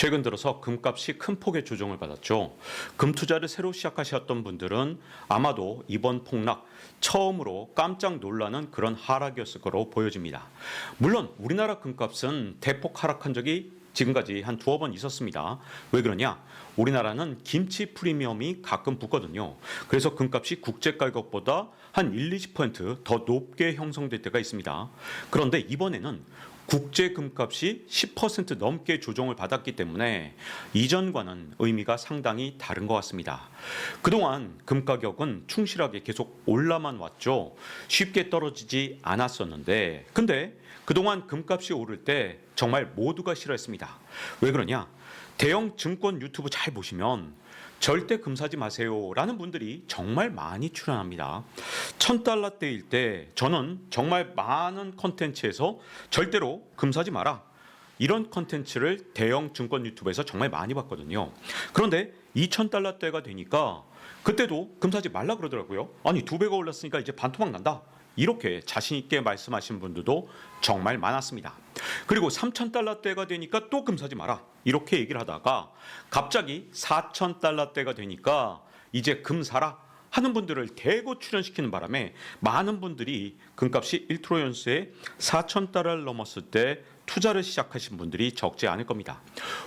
최근 들어서 금값이 큰 폭의 조정을 받았죠. 금 투자를 새로 시작하셨던 분들은 아마도 이번 폭락 처음으로 깜짝 놀라는 그런 하락이었을 거로 보여집니다. 물론 우리나라 금값은 대폭 하락한 적이 지금까지 한 두어 번 있었습니다. 왜 그러냐? 우리나라는 김치 프리미엄이 가끔 붙거든요. 그래서 금값이 국제 가격보다 한 1, 20%더 높게 형성될 때가 있습니다. 그런데 이번에는 국제 금값이 10% 넘게 조정을 받았기 때문에 이전과는 의미가 상당히 다른 것 같습니다. 그동안 금 가격은 충실하게 계속 올라만 왔죠. 쉽게 떨어지지 않았었는데, 근데 그동안 금값이 오를 때 정말 모두가 싫어했습니다. 왜 그러냐? 대형 증권 유튜브 잘 보시면 절대 금 사지 마세요라는 분들이 정말 많이 출연합니다. 천 달러대일 때 저는 정말 많은 컨텐츠에서 절대로 금 사지 마라. 이런 컨텐츠를 대형 증권 유튜브에서 정말 많이 봤거든요. 그런데 2,000달러대가 되니까 그때도 금 사지 말라 그러더라고요. 아니 두 배가 올랐으니까 이제 반토막 난다. 이렇게 자신 있게 말씀하신 분들도 정말 많았습니다. 그리고 3,000달러대가 되니까 또 금 사지 마라. 이렇게 얘기를 하다가 갑자기 4,000달러대가 되니까 이제 금 사라. 하는 분들을 대거 출연시키는 바람에 많은 분들이 금값이 1트로연스에 4천 달러를 넘었을 때 투자를 시작하신 분들이 적지 않을 겁니다.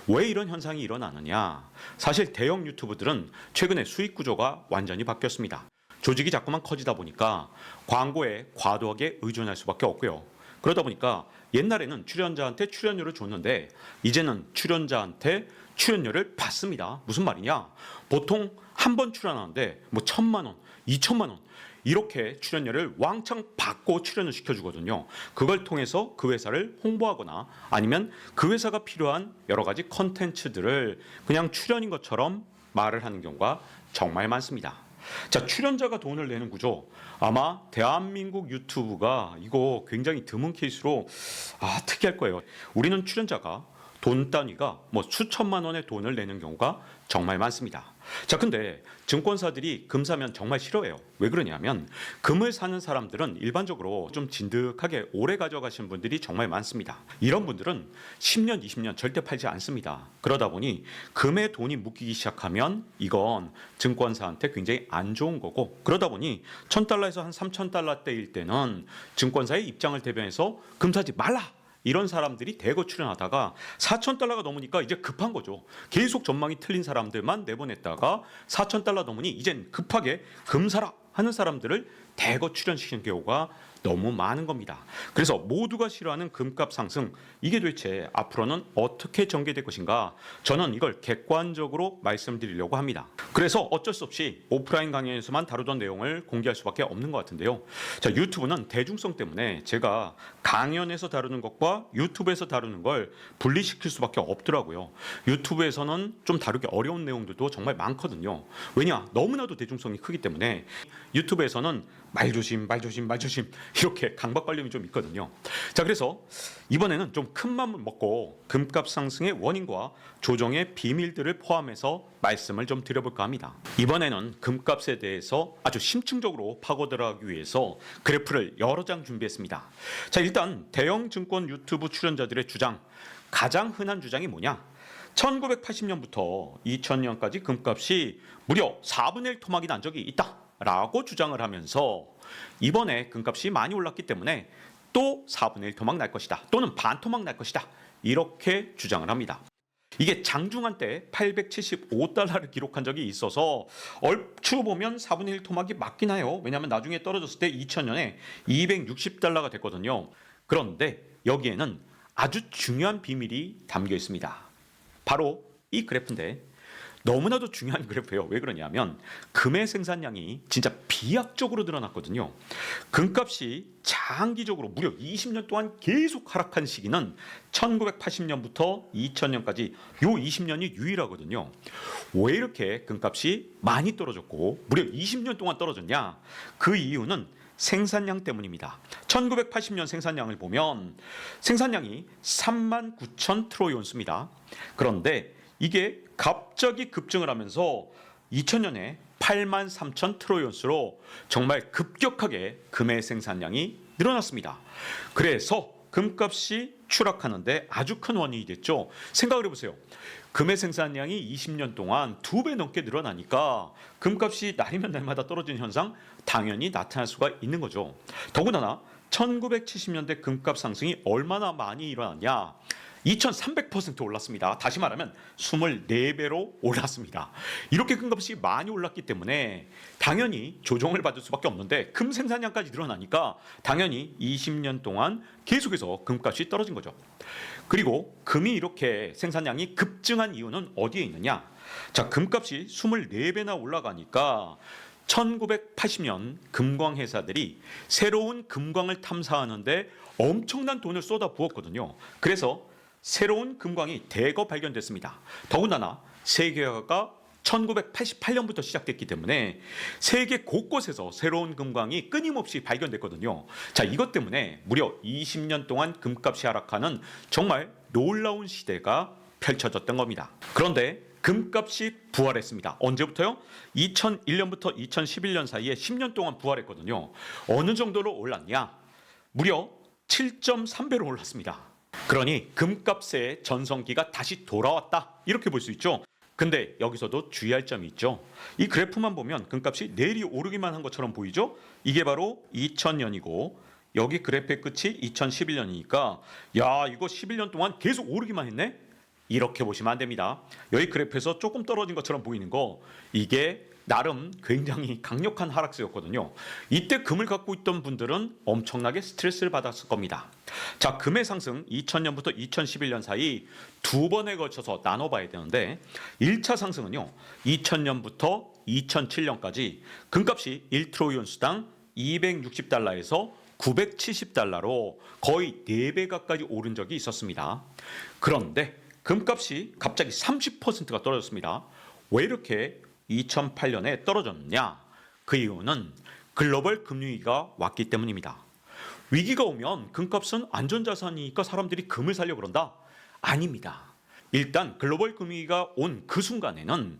왜 이런 현상이 일어나느냐? 사실 대형 유튜브들은 최근에 수익 구조가 완전히 바뀌었습니다. 조직이 자꾸만 커지다 보니까 광고에 과도하게 의존할 수밖에 없고요. 그러다 보니까 옛날에는 출연자한테 출연료를 줬는데 이제는 출연자한테 출연료를 받습니다. 무슨 말이냐? 보통 한 번 출연하는데 뭐 천만 원, 이천만 원 이렇게 출연료를 왕창 받고 출연을 시켜주거든요. 그걸 통해서 그 회사를 홍보하거나 아니면 그 회사가 필요한 여러 가지 컨텐츠들을 그냥 출연인 것처럼 말을 하는 경우가 정말 많습니다. 자, 출연자가 돈을 내는 구조. 아마 대한민국 유튜브가 이거 굉장히 드문 케이스로 아, 특이할 거예요. 우리는 출연자가 돈 단위가 뭐 수천만 원의 돈을 내는 경우가 정말 많습니다. 자, 근데 증권사들이 금 사면 정말 싫어해요. 왜 그러냐면 금을 사는 사람들은 일반적으로 좀 진득하게 오래 가져가신 분들이 정말 많습니다. 이런 분들은 10년, 20년 절대 팔지 않습니다. 그러다 보니 금에 돈이 묶이기 시작하면 이건 증권사한테 굉장히 안 좋은 거고 그러다 보니 1000달러에서 한 3000달러대일 때는 증권사의 입장을 대변해서 금 사지 말라. 이런 사람들이 대거 출연하다가 4천 달러가 넘으니까 이제 급한 거죠. 계속 전망이 틀린 사람들만 내보냈다가 4천 달러 넘으니 이젠 급하게 금사라 하는 사람들을 대거 출연시키는 경우가 너무 많은 겁니다. 그래서 모두가 싫어하는 금값 상승 이게 도대체 앞으로는 어떻게 전개될 것인가? 저는 이걸 객관적으로 말씀드리려고 합니다. 그래서 어쩔 수 없이 오프라인 강연에서만 다루던 내용을 공개할 수밖에 없는 것 같은데요. 자, 유튜브는 대중성 때문에 제가 강연에서 다루는 것과 유튜브에서 다루는 걸 분리시킬 수밖에 없더라고요. 유튜브에서는 좀 다루기 어려운 내용들도 정말 많거든요. 왜냐? 너무나도 대중성이 크기 때문에 유튜브에서는 말조심, 말조심, 말조심 이렇게 강박관념이 좀 있거든요. 자, 그래서 이번에는 좀 큰 맘을 먹고 금값 상승의 원인과 조정의 비밀들을 포함해서 말씀을 좀 드려볼까 합니다. 이번에는 금값에 대해서 아주 심층적으로 파고 들어가기 위해서 그래프를 여러 장 준비했습니다. 자, 일단 대형 증권 유튜브 출연자들의 주장, 가장 흔한 주장이 뭐냐? 1980년부터 2000년까지 금값이 무려 4분의 1 토막이 난 적이 있다 라고 주장을 하면서 이번에 금값이 많이 올랐기 때문에 또 4분의 1 토막 날 것이다. 또는 반 토막 날 것이다. 이렇게 주장을 합니다. 이게 장중한 때 875달러를 기록한 적이 있어서 얼추 보면 4분의 1 토막이 맞긴 해요. 왜냐하면 나중에 떨어졌을 때 2000년에 260달러가 됐거든요. 그런데 여기에는 아주 중요한 비밀이 담겨 있습니다. 바로 이 그래프인데 너무나도 중요한 그래프예요. 왜 그러냐면 금의 생산량이 진짜 비약적으로 늘어났거든요. 금값이 장기적으로 무려 20년 동안 계속 하락한 시기는 1980년부터 2000년까지 요 20년이 유일하거든요. 왜 이렇게 금값이 많이 떨어졌고 무려 20년 동안 떨어졌냐? 그 이유는 생산량 때문입니다. 1980년 생산량을 보면 생산량이 3만 9천 트로이온스입니다. 그런데 이게 갑자기 급증을 하면서 2000년에 8만 3천 트로이온스로 정말 급격하게 금의 생산량이 늘어났습니다. 그래서 금값이 추락하는데 아주 큰 원인이 됐죠. 생각을 해보세요. 금의 생산량이 20년 동안 두 배 넘게 늘어나니까 금값이 날이면 날마다 떨어지는 현상 당연히 나타날 수가 있는 거죠. 더군다나 1970년대 금값 상승이 얼마나 많이 일어났냐? 2300% 올랐습니다. 다시 말하면 24배로 올랐습니다. 이렇게 금값이 많이 올랐기 때문에 당연히 조정을 받을 수밖에 없는데 금 생산량까지 늘어나니까 당연히 20년 동안 계속해서 금값이 떨어진 거죠. 그리고 금이 이렇게 생산량이 급증한 이유는 어디에 있느냐? 자, 금값이 24배나 올라가니까 1980년 금광 회사들이 새로운 금광을 탐사하는데 엄청난 돈을 쏟아 부었거든요. 그래서 새로운 금광이 대거 발견됐습니다. 더군다나 세계화가 1988년부터 시작됐기 때문에 세계 곳곳에서 새로운 금광이 끊임없이 발견됐거든요. 자, 이것 때문에 무려 20년 동안 금값이 하락하는 정말 놀라운 시대가 펼쳐졌던 겁니다. 그런데 금값이 부활했습니다. 언제부터요? 2001년부터 2011년 사이에 10년 동안 부활했거든요. 어느 정도로 올랐냐? 무려 7.3배로 올랐습니다. 그러니 금값의 전성기가 다시 돌아왔다. 이렇게 볼 수 있죠. 근데 여기서도 주의할 점이 있죠. 이 그래프만 보면 금값이 내리 오르기만 한 것처럼 보이죠? 이게 바로 2000년이고 여기 그래프의 끝이 2011년이니까 야, 이거 11년 동안 계속 오르기만 했네. 이렇게 보시면 안 됩니다. 여기 그래프에서 조금 떨어진 것처럼 보이는 거 이게 나름 굉장히 강력한 하락세였거든요. 이때 금을 갖고 있던 분들은 엄청나게 스트레스를 받았을 겁니다. 자, 금의 상승 2000년부터 2011년 사이 두 번에 걸쳐서 나눠봐야 되는데 1차 상승은요. 2000년부터 2007년까지 금값이 1트로이온 수당 260달러에서 970달러로 거의 4배 가까이 오른 적이 있었습니다. 그런데 금값이 갑자기 30%가 떨어졌습니다. 왜 이렇게 2008년에 떨어졌느냐? 그 이유는 글로벌 금융위기가 왔기 때문입니다. 위기가 오면 금값은 안전자산이니까 사람들이 금을 살려 그런다? 아닙니다. 일단 글로벌 금융위기가 온 그 순간에는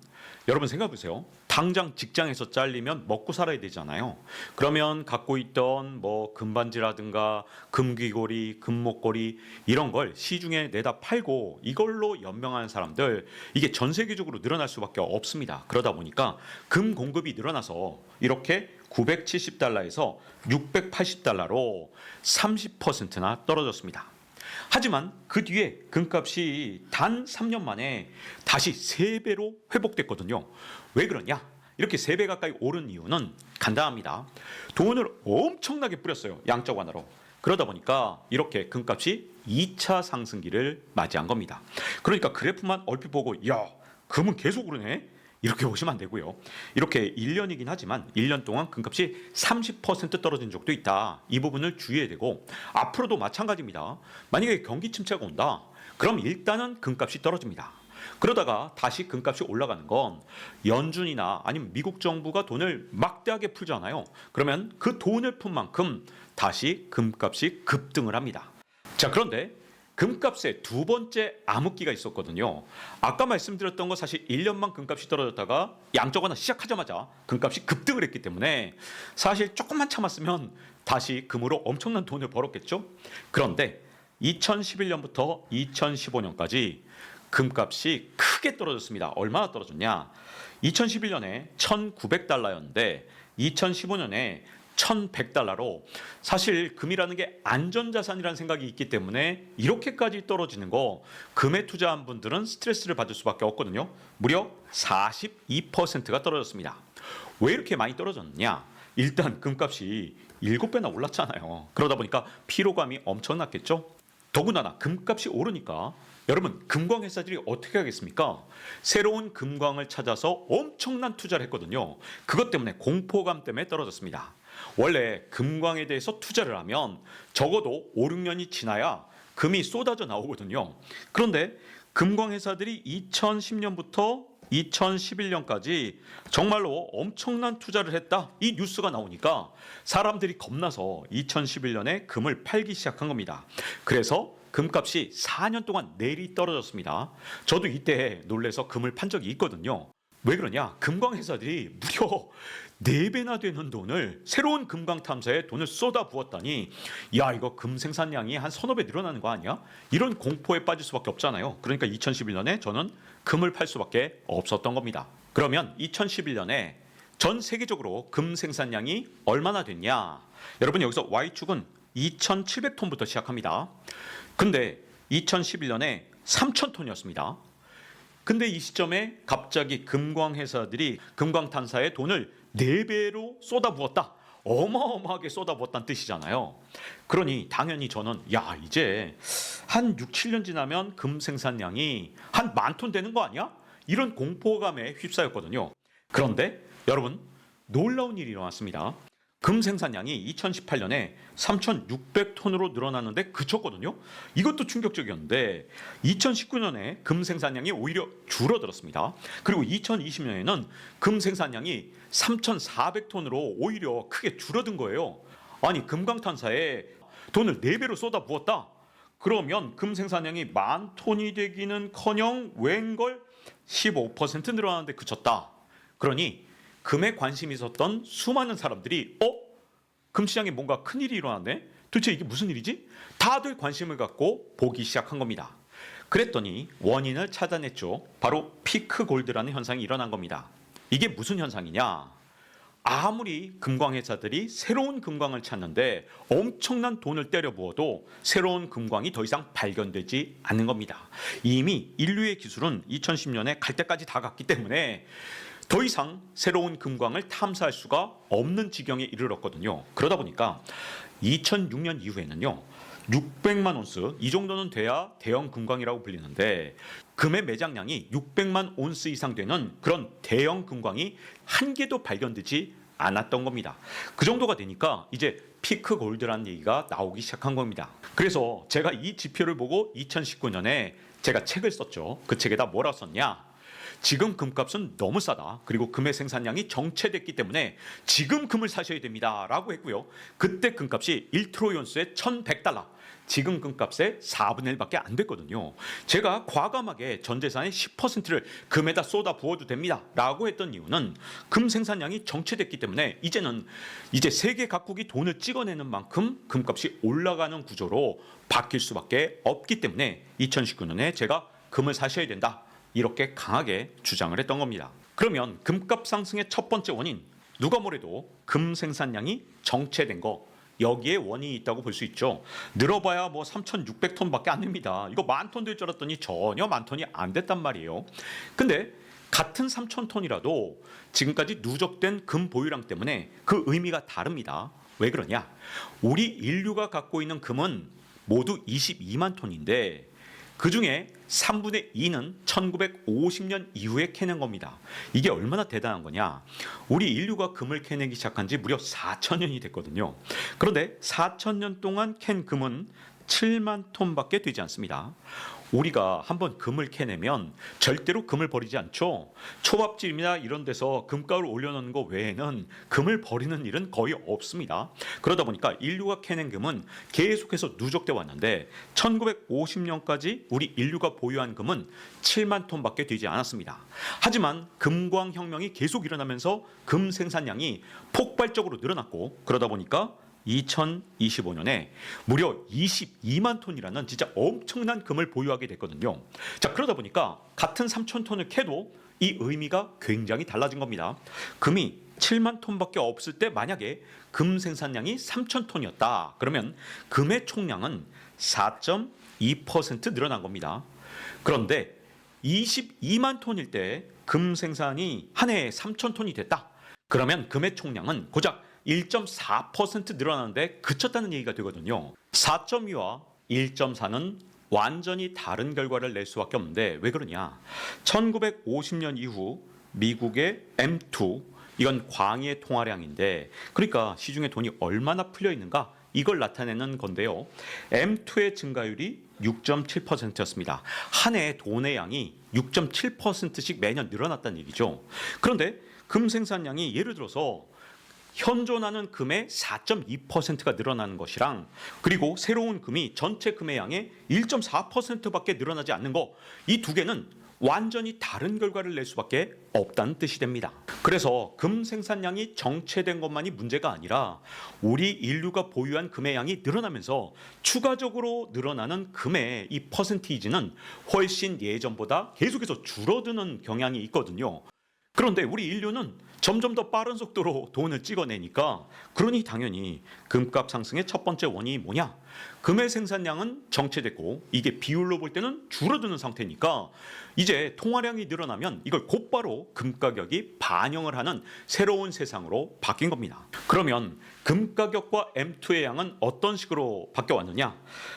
여러분 생각해 보세요. 당장 직장에서 잘리면 먹고 살아야 되잖아요. 그러면 갖고 있던 뭐 금반지라든가 금귀고리, 금목걸이 이런 걸 시중에 내다 팔고 이걸로 연명하는 사람들 이게 전 세계적으로 늘어날 수밖에 없습니다. 그러다 보니까 금 공급이 늘어나서 이렇게 970달러에서 680달러로 30%나 떨어졌습니다. 하지만 그 뒤에 금값이 단 3년 만에 다시 3배로 회복됐거든요. 왜 그러냐? 이렇게 3배 가까이 오른 이유는 간단합니다. 돈을 엄청나게 뿌렸어요. 양적 완화로. 그러다 보니까 이렇게 금값이 2차 상승기를 맞이한 겁니다. 그러니까 그래프만 얼핏 보고 야, 금은 계속 오르네. 이렇게 보시면 안 되고요. 이렇게 1년이긴 하지만 1년 동안 금값이 30% 떨어진 적도 있다. 이 부분을 주의해야 되고 앞으로도 마찬가지입니다. 만약에 경기 침체가 온다. 그럼 일단은 금값이 떨어집니다. 그러다가 다시 금값이 올라가는 건 연준이나 아니면 미국 정부가 돈을 막대하게 풀잖아요. 그러면 그 돈을 푼 만큼 다시 금값이 급등을 합니다. 자, 그런데 금값의 두 번째 암흑기가 있었거든요. 아까 말씀드렸던 거 사실 1년만 금값이 떨어졌다가 양적 완화 시작하자마자 금값이 급등을 했기 때문에 사실 조금만 참았으면 다시 금으로 엄청난 돈을 벌었겠죠. 그런데 2011년부터 2015년까지 금값이 크게 떨어졌습니다. 얼마나 떨어졌냐? 2011년에 1,900달러였는데 2015년에 1,100달러로 사실 금이라는 게 안전자산이라는 생각이 있기 때문에 이렇게까지 떨어지는 거 금에 투자한 분들은 스트레스를 받을 수밖에 없거든요. 무려 42%가 떨어졌습니다. 왜 이렇게 많이 떨어졌느냐? 일단 금값이 7배나 올랐잖아요. 그러다 보니까 피로감이 엄청났겠죠? 더군다나 금값이 오르니까 여러분 금광 회사들이 어떻게 하겠습니까? 새로운 금광을 찾아서 엄청난 투자를 했거든요. 그것 때문에 공포감 때문에 떨어졌습니다. 원래 금광에 대해서 투자를 하면 적어도 5, 6년이 지나야 금이 쏟아져 나오거든요. 그런데 금광 회사들이 2010년부터 2011년까지 정말로 엄청난 투자를 했다. 이 뉴스가 나오니까 사람들이 겁나서 2011년에 금을 팔기 시작한 겁니다. 그래서 금값이 4년 동안 내리 떨어졌습니다. 저도 이때 놀래서 금을 판 적이 있거든요. 왜 그러냐? 금광 회사들이 무려 네 배나 되는 돈을 새로운 금광 탐사에 돈을 쏟아 부었다니 야 이거 금 생산량이 한 서너 배 늘어나는 거 아니야? 이런 공포에 빠질 수밖에 없잖아요. 그러니까 2011년에 저는 금을 팔 수밖에 없었던 겁니다. 그러면 2011년에 전 세계적으로 금 생산량이 얼마나 됐냐? 여러분 여기서 Y축은 2,700톤부터 시작합니다. 근데 2011년에 3,000톤이었습니다. 근데 이 시점에 갑자기 금광 회사들이 금광 탄사에 돈을 네 배로 쏟아부었다. 어마어마하게 쏟아부었다는 뜻이잖아요. 그러니 당연히 저는 야 이제 한 6, 7년 지나면 금 생산량이 한 만 톤 되는 거 아니야? 이런 공포감에 휩싸였거든요. 그런데 여러분 놀라운 일이 일어났습니다. 금 생산량이 2018년에 3,600톤으로 늘어났는데 그쳤거든요. 이것도 충격적이었는데 2019년에 금 생산량이 오히려 줄어들었습니다. 그리고 2020년에는 금 생산량이 3,400톤으로 오히려 크게 줄어든 거예요. 아니 금강탄사에 돈을 4배로 쏟아 부었다. 그러면 금 생산량이 만 톤이 되기는커녕 웬걸 15% 늘어나는데 그쳤다. 그러니 금에 관심이 있었던 수많은 사람들이 어? 금 시장에 뭔가 큰 일이 일어났네. 도대체 이게 무슨 일이지? 다들 관심을 갖고 보기 시작한 겁니다. 그랬더니 원인을 찾아냈죠. 바로 피크 골드라는 현상이 일어난 겁니다. 이게 무슨 현상이냐? 아무리 금광회사들이 새로운 금광을 찾는데 엄청난 돈을 때려 부어도 새로운 금광이 더 이상 발견되지 않는 겁니다. 이미 인류의 기술은 2010년에 갈 때까지 다 갔기 때문에 더 이상 새로운 금광을 탐사할 수가 없는 지경에 이르렀거든요. 그러다 보니까 2006년 이후에는요. 600만 온스 이 정도는 돼야 대형 금광이라고 불리는데 금의 매장량이 600만 온스 이상 되는 그런 대형 금광이 한 개도 발견되지 않았던 겁니다. 그 정도가 되니까 이제 피크 골드라는 얘기가 나오기 시작한 겁니다. 그래서 제가 이 지표를 보고 2019년에 제가 책을 썼죠. 그 책에다 뭐라 썼냐? 지금 금값은 너무 싸다. 그리고 금의 생산량이 정체됐기 때문에 지금 금을 사셔야 됩니다 라고 했고요. 그때 금값이 1트로이온스에 1,100달러. 지금 금값의 4분의 1밖에 안 됐거든요. 제가 과감하게 전 재산의 10%를 금에다 쏟아 부어도 됩니다 라고 했던 이유는 금 생산량이 정체됐기 때문에 이제는 이제 세계 각국이 돈을 찍어내는 만큼 금값이 올라가는 구조로 바뀔 수밖에 없기 때문에 2019년에 제가 금을 사셔야 된다. 이렇게 강하게 주장을 했던 겁니다. 그러면 금값 상승의 첫 번째 원인 누가 뭐래도 금 생산량이 정체된 거 여기에 원인이 있다고 볼 수 있죠. 늘어봐야 뭐 3,600톤밖에 안 됩니다. 이거 만 톤 될 줄 알았더니 전혀 만 톤이 안 됐단 말이에요. 근데 같은 3,000톤이라도 지금까지 누적된 금 보유량 때문에 그 의미가 다릅니다. 왜 그러냐? 우리 인류가 갖고 있는 금은 모두 22만 톤인데 그 중에 3분의 2는 1950년 이후에 캐낸 겁니다. 이게 얼마나 대단한 거냐? 우리 인류가 금을 캐내기 시작한 지 무려 4천년이 됐거든요. 그런데 4천년 동안 캔 금은 7만 톤밖에 되지 않습니다. 우리가 한번 금을 캐내면 절대로 금을 버리지 않죠. 초밥집이나 이런 데서 금가루 올려놓는 거 외에는 금을 버리는 일은 거의 없습니다. 그러다 보니까 인류가 캐낸 금은 계속해서 누적돼 왔는데 1950년까지 우리 인류가 보유한 금은 7만 톤밖에 되지 않았습니다. 하지만 금광 혁명이 계속 일어나면서 금 생산량이 폭발적으로 늘어났고 그러다 보니까 2025년에 무려 22만 톤이라는 진짜 엄청난 금을 보유하게 됐거든요. 자, 그러다 보니까 같은 3천 톤을 캐도 이 의미가 굉장히 달라진 겁니다. 금이 7만 톤밖에 없을 때 만약에 금 생산량이 3천 톤이었다. 그러면 금의 총량은 4.2% 늘어난 겁니다. 그런데 22만 톤일 때 금 생산이 한 해에 3천 톤이 됐다. 그러면 금의 총량은 고작 1.4% 늘어나는데 그쳤다는 얘기가 되거든요. 4.2와 1.4는 완전히 다른 결과를 낼 수밖에 없는데 왜 그러냐? 1950년 이후 미국의 M2 이건 광의 통화량인데 그러니까 시중에 돈이 얼마나 풀려 있는가 이걸 나타내는 건데요. M2의 증가율이 6.7%였습니다. 한 해 돈의 양이 6.7%씩 매년 늘어났다는 얘기죠. 그런데 금 생산량이 예를 들어서 현존하는 금의 4.2%가 늘어나는 것이랑 그리고 새로운 금이 전체 금의 양의 1.4%밖에 늘어나지 않는 거 이 두 개는 완전히 다른 결과를 낼 수밖에 없다는 뜻이 됩니다. 그래서 금 생산량이 정체된 것만이 문제가 아니라 우리 인류가 보유한 금의 양이 늘어나면서 추가적으로 늘어나는 금의 이 퍼센티지는 훨씬 예전보다 계속해서 줄어드는 경향이 있거든요. 그런데 우리 인류는 점점 더 빠른 속도로 돈을 찍어내니까 그러니 당연히 금값 상승의 첫 번째 원인이 뭐냐? 금의 생산량은 정체됐고 이게 비율로 볼 때는 줄어드는 상태니까 이제 통화량이 늘어나면 이걸 곧바로 금 가격이 반영을 하는 새로운 세상으로 바뀐 겁니다. 그러면 금 가격과 M2의 양은 어떤 식으로 바뀌어 왔느냐?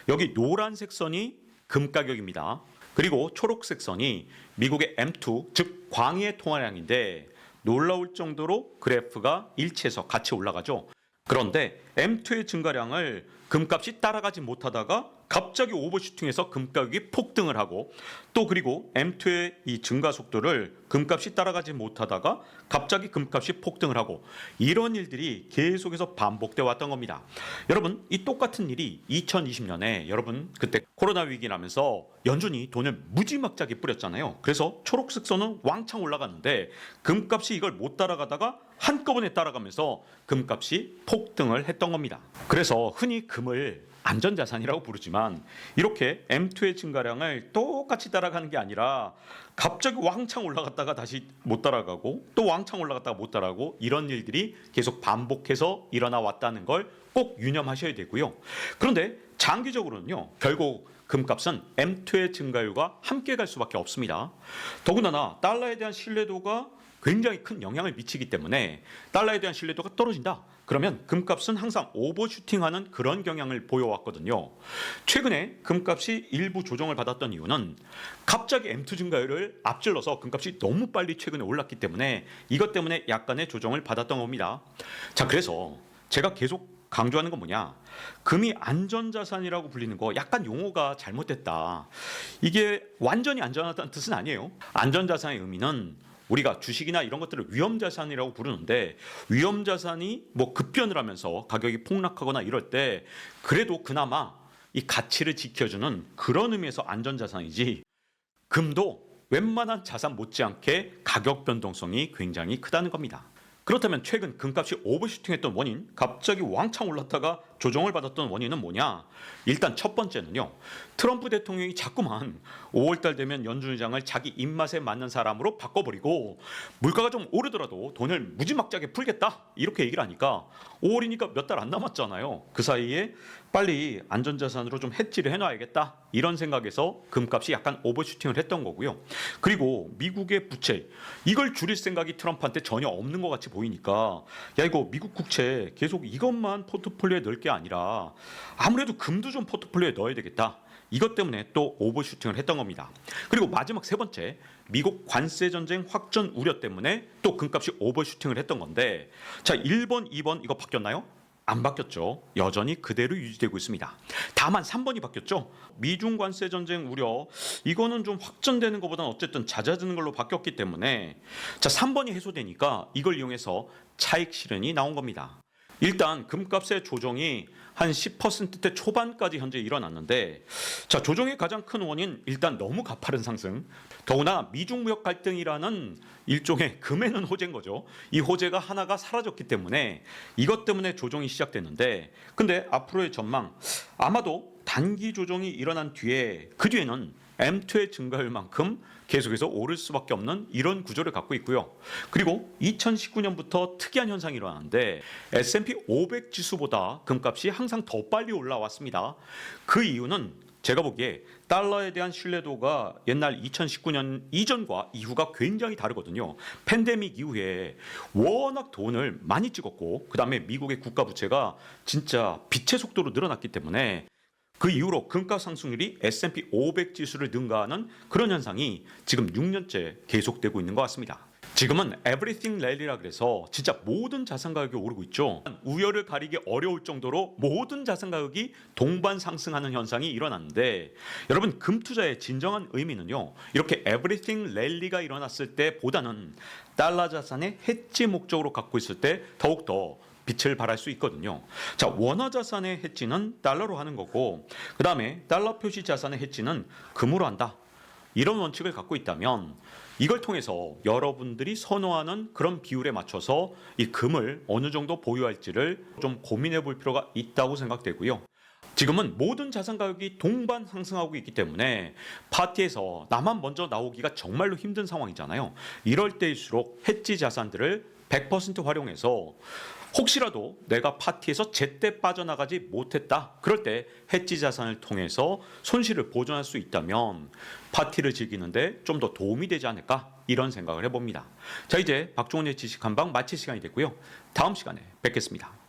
여기 노란색 선이 금 가격입니다. 그리고 초록색 선이 미국의 M2 즉 광의 통화량인데 놀라울 정도로 그래프가 일치해서 같이 올라가죠. 그런데 M2의 증가량을 금값이 따라가지 못하다가 갑자기 오버슈팅해서 금가격이 폭등을 하고 또 그리고 M2의 이 증가 속도를 금값이 따라가지 못하다가 갑자기 금값이 폭등을 하고 이런 일들이 계속해서 반복돼 왔던 겁니다. 여러분 이 똑같은 일이 2020년에 여러분 그때 코로나 위기 나면서 연준이 돈을 무지막지하게 뿌렸잖아요. 그래서 초록색 선은 왕창 올라갔는데 금값이 이걸 못 따라가다가 한꺼번에 따라가면서 금값이 폭등을 했던 겁니다. 그래서 흔히 금을 안전자산이라고 부르지만 이렇게 M2의 증가량을 똑같이 따라가는 게 아니라 갑자기 왕창 올라갔다가 다시 못 따라가고 또 왕창 올라갔다가 못 따라가고 이런 일들이 계속 반복해서 일어나 왔다는 걸 꼭 유념하셔야 되고요. 그런데 장기적으로는요. 결국 금값은 M2의 증가율과 함께 갈 수밖에 없습니다. 더군다나 달러에 대한 신뢰도가 굉장히 큰 영향을 미치기 때문에 달러에 대한 신뢰도가 떨어진다. 그러면 금값은 항상 오버슈팅하는 그런 경향을 보여왔거든요. 최근에 금값이 일부 조정을 받았던 이유는 갑자기 M2 증가율을 앞질러서 금값이 너무 빨리 최근에 올랐기 때문에 이것 때문에 약간의 조정을 받았던 겁니다. 자, 그래서 제가 계속 강조하는 건 뭐냐? 금이 안전자산이라고 불리는 거 약간 용어가 잘못됐다. 이게 완전히 안전하다는 뜻은 아니에요. 안전자산의 의미는 우리가 주식이나 이런 것들을 위험 자산이라고 부르는데 위험 자산이 뭐 급변을 하면서 가격이 폭락하거나 이럴 때 그래도 그나마 이 가치를 지켜주는 그런 의미에서 안전 자산이지 금도 웬만한 자산 못지않게 가격 변동성이 굉장히 크다는 겁니다. 그렇다면 최근 금값이 오버슈팅했던 원인, 갑자기 왕창 올랐다가 조정을 받았던 원인은 뭐냐? 일단 첫 번째는요. 트럼프 대통령이 자꾸만 5월달 되면 연준 의장을 자기 입맛에 맞는 사람으로 바꿔버리고 물가가 좀 오르더라도 돈을 무지막지하게 풀겠다 이렇게 얘기를 하니까 5월이니까 몇 달 안 남았잖아요. 그 사이에 빨리 안전자산으로 좀 해지를 해놔야겠다 이런 생각에서 금값이 약간 오버슈팅을 했던 거고요. 그리고 미국의 부채 이걸 줄일 생각이 트럼프한테 전혀 없는 것 같이 보이니까 야 이거 미국 국채 계속 이것만 포트폴리오에 넣을 게 아니라 아무래도 금도 좀 포트폴리오에 넣어야 되겠다. 이것 때문에 또 오버슈팅을 했던 겁니다. 그리고 마지막 세 번째, 미국 관세 전쟁 확전 우려 때문에 또 금값이 오버슈팅을 했던 건데, 자 1번, 2번 이거 바뀌었나요? 안 바뀌었죠. 여전히 그대로 유지되고 있습니다. 다만 3번이 바뀌었죠. 미중 관세 전쟁 우려 이거는 좀 확전되는 것보다는 어쨌든 잦아드는 걸로 바뀌었기 때문에 자 3번이 해소되니까 이걸 이용해서 차익 실현이 나온 겁니다. 일단 금값의 조정이 한 10%대 초반까지 현재 일어났는데 자 조정의 가장 큰 원인 일단 너무 가파른 상승. 더구나 미중 무역 갈등이라는 일종의 금에는 호재인 거죠. 이 호재가 하나가 사라졌기 때문에 이것 때문에 조정이 시작됐는데 근데 앞으로의 전망 아마도 단기 조정이 일어난 뒤에 그 뒤에는 M2의 증가율만큼 계속해서 오를 수밖에 없는 이런 구조를 갖고 있고요. 그리고 2019년부터 특이한 현상이 일어나는데 S&P 500 지수보다 금값이 항상 더 빨리 올라왔습니다. 그 이유는 제가 보기에 달러에 대한 신뢰도가 옛날 2019년 이전과 이후가 굉장히 다르거든요. 팬데믹 이후에 워낙 돈을 많이 찍었고 그다음에 미국의 국가 부채가 진짜 빛의 속도로 늘어났기 때문에 그 이후로 금가 상승률이 S&P 500 지수를 능가하는 그런 현상이 지금 6년째 계속되고 있는 것 같습니다. 지금은 everything rally라 그래서 진짜 모든 자산 가격이 오르고 있죠. 우열을 가리기 어려울 정도로 모든 자산 가격이 동반 상승하는 현상이 일어났는데 여러분 금 투자의 진정한 의미는요. 이렇게 everything rally가 일어났을 때보다는 달러 자산의 해지 목적으로 갖고 있을 때 더욱 더 빛을 발할 수 있거든요. 자, 원화 자산의 해지는 달러로 하는 거고, 그 다음에 달러 표시 자산의 해지는 금으로 한다. 이런 원칙을 갖고 있다면 이걸 통해서 여러분들이 선호하는 그런 비율에 맞춰서 이 금을 어느 정도 보유할지를 좀 고민해 볼 필요가 있다고 생각되고요. 지금은 모든 자산 가격이 동반 상승하고 있기 때문에 파티에서 나만 먼저 나오기가 정말로 힘든 상황이잖아요. 이럴 때일수록 해지 자산들을 100% 활용해서 혹시라도 내가 파티에서 제때 빠져나가지 못했다. 그럴 때 해지 자산을 통해서 손실을 보존할 수 있다면 파티를 즐기는데 좀 더 도움이 되지 않을까 이런 생각을 해봅니다. 자 이제 박종훈의 지식 한방 마칠 시간이 됐고요. 다음 시간에 뵙겠습니다.